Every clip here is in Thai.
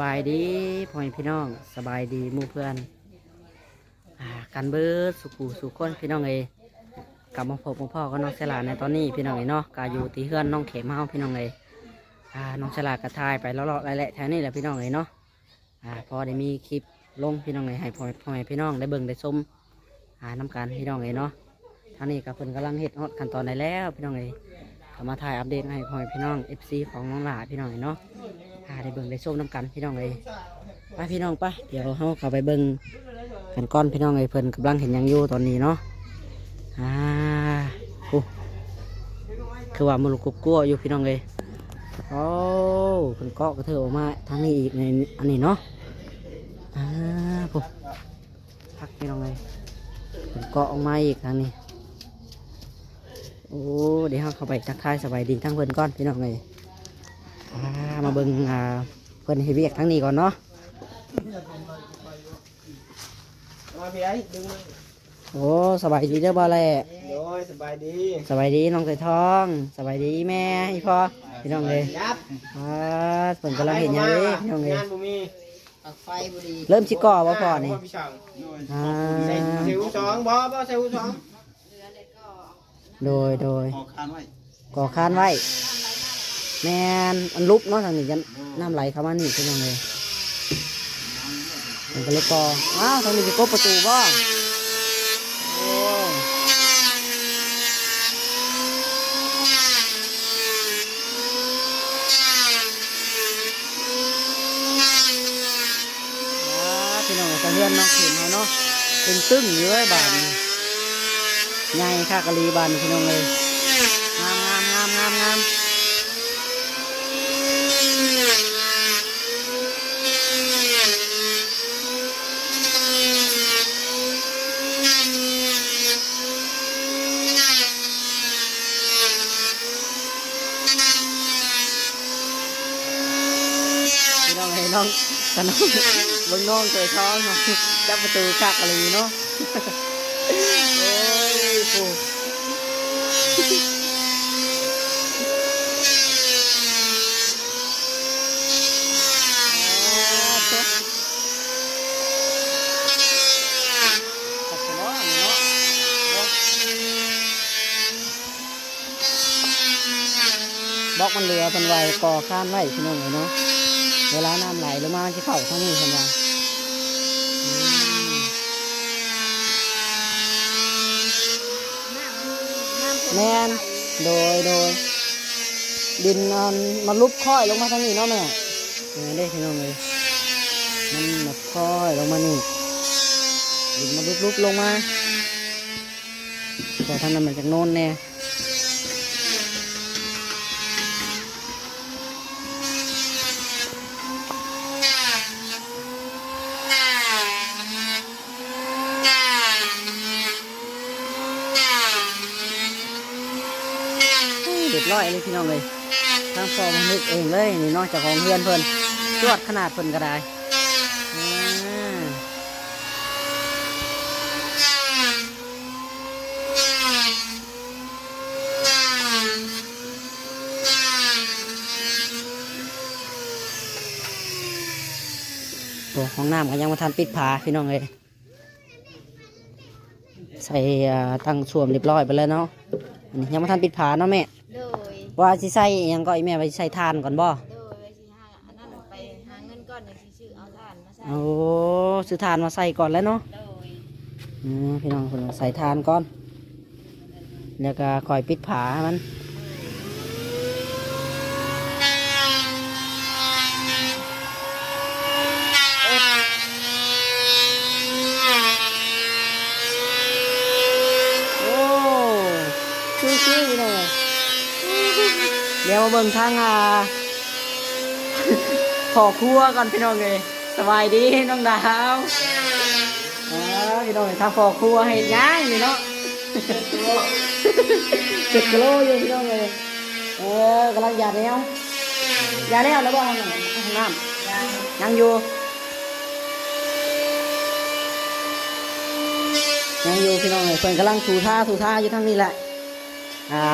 บายดีพ่อแม่พี่น้องสบายดีมู่เพื่อนอ่ากันเบิดสุขูสุขคนพี่น้องเอยกลับมาพบกับพ่อกับน้องเสลาในตอนนี้พี่น้องเอยเนาะกาอยู่ที่เฮือนน้องเขมเฮาพี่น้องเอยน้องเสลากระทายไปเลาะๆไรแหละแถวนี้แหละพี่น้องเอยเนาะอ่าพอได้มีคลิปลงพี่น้องเอยให้พ่อพ่อแม่พี่น้องได้เบิ่งได้ชมน้ำกันพี่น้องเอยเนาะทางนี้กับเพิ่นกำลังเฮ็ดฮอดขั้นตอนได้แล้วพี่น้องเอยก็มาถ่ายอัปเดตให้พ่อแม่พี่น้อง FC ของน้องหลาพี่น้องเอยเนาะ หาได้เบิ่งได้ชมน้ำกันพี่น้องเลยไปพี่น้องปะเดี๋ยวเฮาเข้าไปเบิ่งกันก้อนพี่น้องเลยเพิ่นกำลังเห็นยังอยู่ตอนนี้เนาะอ่าโอ้คือว่ามันกกุ๊กกัวอยู่พี่น้องเลยโอ้เพิ่นเกาะกระเทอออกมาทางนี้อีกในอันนี้เนาะอ่าปุ๊พักพี่น้องเลยเพิ่นเกาะออกมาอีกทางนี้โอ้เดี๋ยวเฮาเข้าไปทักทายสบายดีทั้งเพิ่นก้อนพี่น้องเลยอ่า มาเบิ่งอ่าเพิ่นให้เวียกทั้งนี้ก่อนเนาะมาพี่ไอ้ดึงมาโอ้สบายดีเด้อบ่แหละโดยสบายดีสบายดีน้องใส่ทองสบายดีแม่อีพ่อพี่น้องเลยยับอ่าเพิ่นกำลังเห็นหยังเลยพี่น้องเลยงานบุมีไฟบุรีเริ่มชิก่อบ่พ่อนี่พี่ช่างอ่าใส่ใส่หูสองบ่บ่ใส่หูสองโดยโดยออกคานไว้ก่อคานไว้ แมนอันลุบเนาะทางนี้จะน้ำไหลเข้ามานี่พี่น้องเลยมันก็เลยกออ้าวทางนี้จะกบประตูบ่โอ้าพี่น้องจะเลื่อนน้องข็มเขาเนาะเป็นตึ้งอยู่ไว้บานใหญ่ค่ากะลีบานพี่น้องเลยงามงามงามงามงามพี่น้ องให้น้องกันน้องเบิ่งน้องเจอท้องเนจับประตูคักอะไรเนาะโอ้ยโหบล็อกมันเหลือเป็นไว้ก่อข้ามไว้พี่น้องเลยเนาะ เวลาน้ำไหลลงมาที่เข่าทั้งนี้เห็นว่าอืมแมนโดยโดย ดินมันมันลุบค่อยลงมาทางนี้เนาะแม่เออได้พี่น้องเลยมันมาค่อยลงมานี่ดินมันลุบลุบๆลงมาแต่ทางนั้นมันจากโน่นแน่ ร้อยเลยพี่น้องเลยทางฟอมันนึกเองเลยนี่นอกจากของเพื่อนเพิ่นจวดขนาดเพิ่นก็ได้อ่าโอ้ห้องน้ำก็ยังมาทันปิดผาพี่น้องเลยใส่ตั้งช่วมเรียบร้อยไปแล้วเนาะยังมาทันปิดผาเนาะแม่ ว่าสิใส่อิหยังก็อีแม่ไปใส่ทานก่อนบ่โดยไปสิหาอันนั้นไปหาเงินก้อนหนึ่งสิชื่อเอาทานมาใส่โอ้ซื้อทานมาใส่ก่อนแล้วเนาะโดยอืมพี่น้องคนใส่ทานก่อน แล้วก็คอยปิดผาให้มัน โอ้ชิวๆเลย เดี๋ยวมาเบิ่งทางอ่าขอครัวก่อนพี่น้องเลยสบายดีน้องดาวอ่าพี่น้องทางขอครัวให้ย่างนี่เนาะเจ็ดกิโลอยู่พี่น้องเลยเออกำลังหยาดแล้วหยาดแล้วแล้วบ้างน้ำยังอยู่ยังอยู่พี่น้องเลยเพิ่นกำลังถูท่าถูท่าอยู่ทั้งนี้แหละ อ่า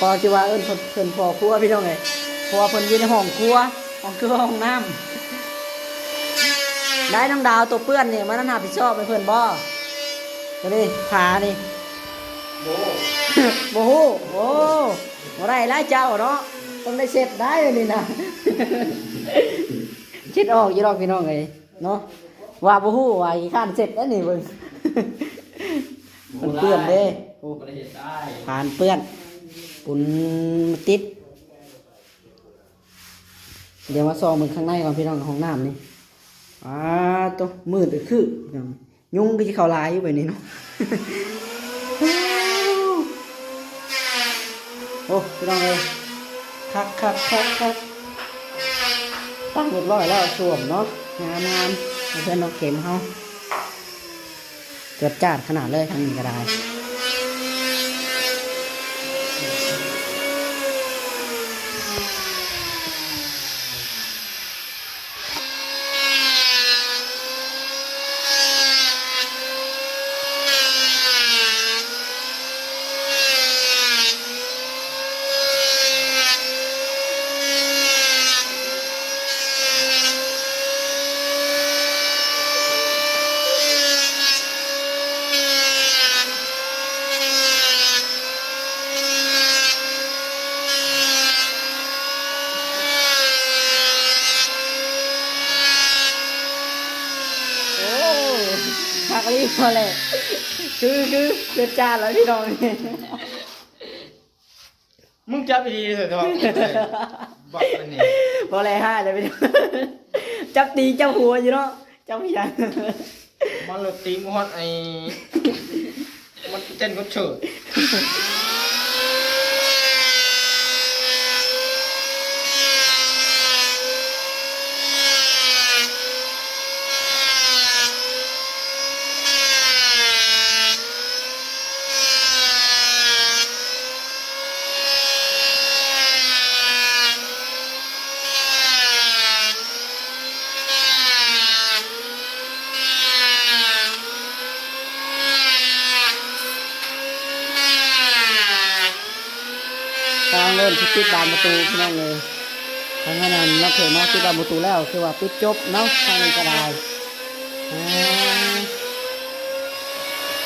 ก็จะว่าเอิ้นเพิ่นเพิ่นพอครัวพี่น้องเลยเพราะว่าเพิ่นอยู่ในห้องครัวห้องครัวห้องน้ำได้น้องดาวตัวเปื้อนนี่มันน่าผิดชอบไปเพื่อนบ่ก็นี่พานี่โบโอ้โหโอ้บ่ได้แล้วเจ้าเนาะต้องได้เสร็จได้เลยนี่นะคิดออกอยู่ดอกพี่น้องเอ้ยเนาะว่าบ่ฮู้ว่าอีข้านเสร็จแล้วนี่เบิ่งมันเปื้อนเด้ โอ้บ่ได้เฮ็ดได้ผ่านเปื้อนปุ่นติด เดี๋ยวมาซองมึงข้างในก่อนพี่น้องห้องน้ำนี่อ่าตัวมืดอึกคือพี่น้องยุงก็จะเข้าลายอยู่ไปนี่เนาะโอ้พี่น้องเลยคักคักคักคักตั้งเรียบร้อยแล้วสวมเนาะงามงามเพื่อนน้องเข็มเขาเกิดจาดขนาดเลยทางนี้ก็ได้ โอ้ คักรีบมาเลยคือคือเกิดจาดแล้วพี่น้องนี่มึงจับดีๆเถอะทองบอกมันนี่พอเลยห้าเลยพี่น้องจับตีเจ้าหัวอยู่เนาะเจ้าพี่ยังมันรถตีมฮอดไอ้มันเต้นก็เฉิด ปิดบานประตูพี่น้องเลยทางนั้นนอกเขตนอกปิดบานประตูแล้วคือว่าปิดจบเนาะทางนี้ก็ได้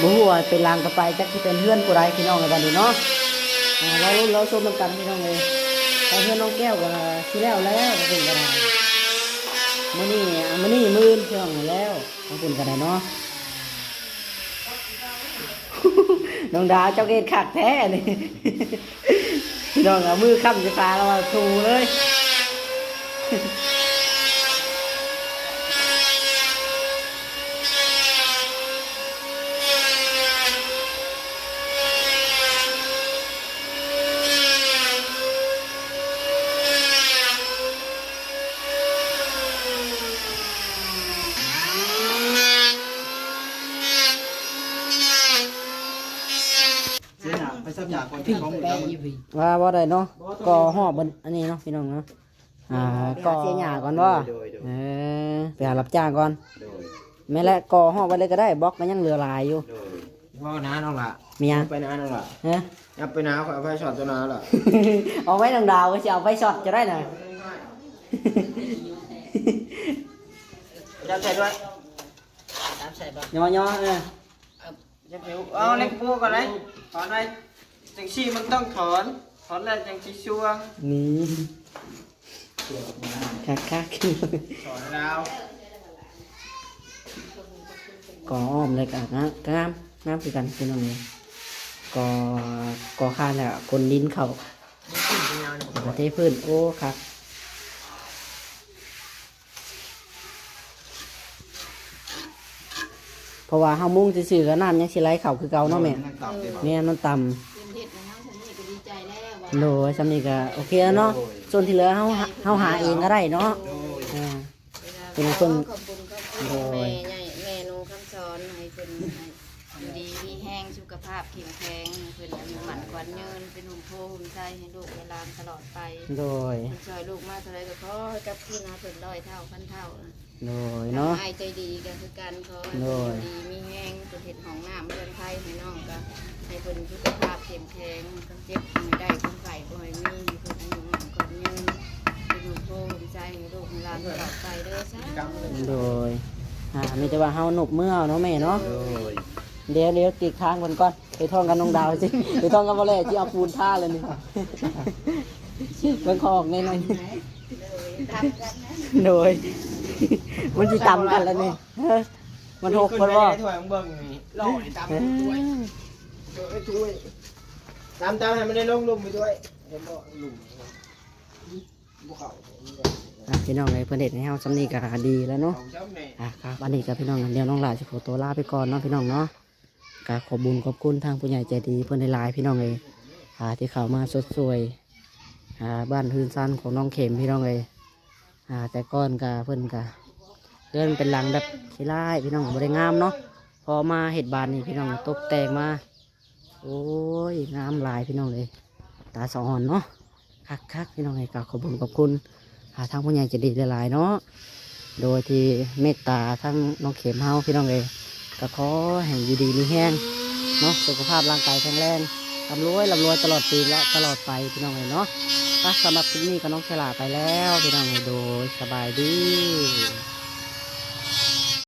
บูหัวเป็นลางกระไปจักที่เป็นเพื่อนผู้ใดพี่น้องในบ้านนี้เนาะอ่าเราลุ้นเราชมกันพี่น้องเลยแต่เพื่อนน้องแก้วก็ที่แล้วแล้วก็เป็นก็ได้มื้อนี้อะมื้อนี้มื้อพี่น้องแล้วขอบคุณกันได้เนาะน้องดาเจ้าเกศขักแท้นี่ พี่น้องเอามือค้ำจะตาเรามาถูเลย เสียหนักไปสับหยาก่อนที่ของมึงจะมันว่าว่าได้เนาะก่อหอบบนอันนี้เนาะพี่น้องเนาะอ่าก่อเสียหญ้าก่อนว่าเออไปหารับจ้างก่อนแม่และก่อหอบไว้เลยก็ได้บล็อกมันยังเหลือหลายอยู่ว่าน้าน้องล่ะมียังไปน้าน้องล่ะฮะ ยับไปน้าขอไปช็อตตัวน้าล่ะ เอาไว้น้องดาวก็จะเอาไฟช็อตจะได้หน่อยยับใส่ด้วยย่อย่อเอ อยับผิวเอาเล็กปูก่อนเลยถอนไปจังซี่มันต้องถอน ถอนแล้วจังซี่ชัวร์นี่คักคักถอนแล้วก่ออ้อมเลยกันนะงามงามคือกันพี่น้องเลยก่อก่อข้างแล้วคนดินเขานี่ขึ้นเป็นยาวนี่ประเทศพื้นโอ้ครับเพ ราะว่าเฮามุ่งซื่อๆก็น้ำยังสิไหลเข้าคือเก่าเนาะแม่นั่งตับได้บ่แม่มันต่เป็นเห็ดนะเฮาฉันนี่ก็ดีใจแล้วว่าำโดยสำนี้ก็โอเคแล้วเนาะส่วนที่เหลือเฮาเฮาหาเองก็ได้เนาะโดยอ่าเวลาเป็นคน ขอบคุณขอบคุณโดยแม่ใหญ่แม่นูคำสอนให้เพิ่นให้อยู่ดีมีแห้งสุขภาพแข็งแรงให้เพิ่นอายุหมันกวันยืนเป็นหุ่มโพหุ่มใจให้ลูกเวลามตลอดไปโดย เพิ่นช่วยลูกมาเท่าไรก็ขอให้กลับคืนมาเพิ่นร้อยเท่าพันเท่า โดยเนาะ ทำให้ใจดีก็คือการขอให้โดเพิ่นยอยู่ดีมีแห้งเพิ่นเฮ็ดห้องน้ำเรือนไทยให้น้องก็ให้เพิ่นสุขภาพเข้มแข็งคนเจ็บไม่ได้คนไข้บ่ให้มีให้เพิ่นอายุหมันกวันยืนเป็นหุ่มโพหุ่มใจให้ลูกให้หลานตลอดไปเด้อจ้าโดยอ่ามีแต่ว่าเฮาหนุบเมื่อเนาะแม่เนาะโอ้ยเดี๋ยวเดี๋ยวตีค้างกันก่อนไปท่องกันน้องดาวสิ ไปท่องกันบ่แล้วที่เอาปูนท่าเลยนี่เบิ่งคอออกแน่นอน ทำกันนะ โดย มันสิตำกันแล้วนี่เฮ้ยมันหกคนบ่ขึ้ไปในถ้วยของเบิ่งนี่ลอยตามเอ้ถ้วยยเอ้ยถ้วยตามตามให้มันได้ลงลุมไปด้วยเห็นบ่ลุมบ่เข้าอะพี่น้องเลยเพิ่นเด็ดให้เฮาสำนีก็ดีแล้วเนาะของเจ้าแม่อะครับวันนี้กับพี่น้องเดี๋ยวน้องหลานจะขอตัวลาไปก่อนเนาะพี่น้องเนาะก็ขอบุญขอบคุณทางผู้ใหญ่ใจดีเพื่อนในไลน์พี่น้องเลยอ่าที่เข้ามาสดสวยอ่าบ้านพื้นสั้นของน้องเข็มพี่น้องเลย อ่าแต่ก้อนกะเพื่อนกะเลื่อนเป็นหลังแบบขี้ไล่พี่น้องบริงามเนาะพอมาเห็ดบานนี่พี่น้องตกแต่งมาโอ้ยงามลายพี่น้องเลย ตาสองหอนเนาะคักคักพี่น้องเลยก็ขอบุญขอบคุณหาทางผู้ใหญ่ใจดีหลายๆเนาะโดยที่เมตตาทั้งน้องเข็มเฮาพี่น้องเลยก็ขอให้อยู่ดีมีแห้งเนาะสุขภาพร่างกายแข็งแรง ร่ำรวยลำรวยตลอดปีและตลอดไปพี่น้องเลยเนาะอะสำหรับคลิปนี้ก็น้องฉลาไปแล้วพี่น้องเลยโดยสบายดี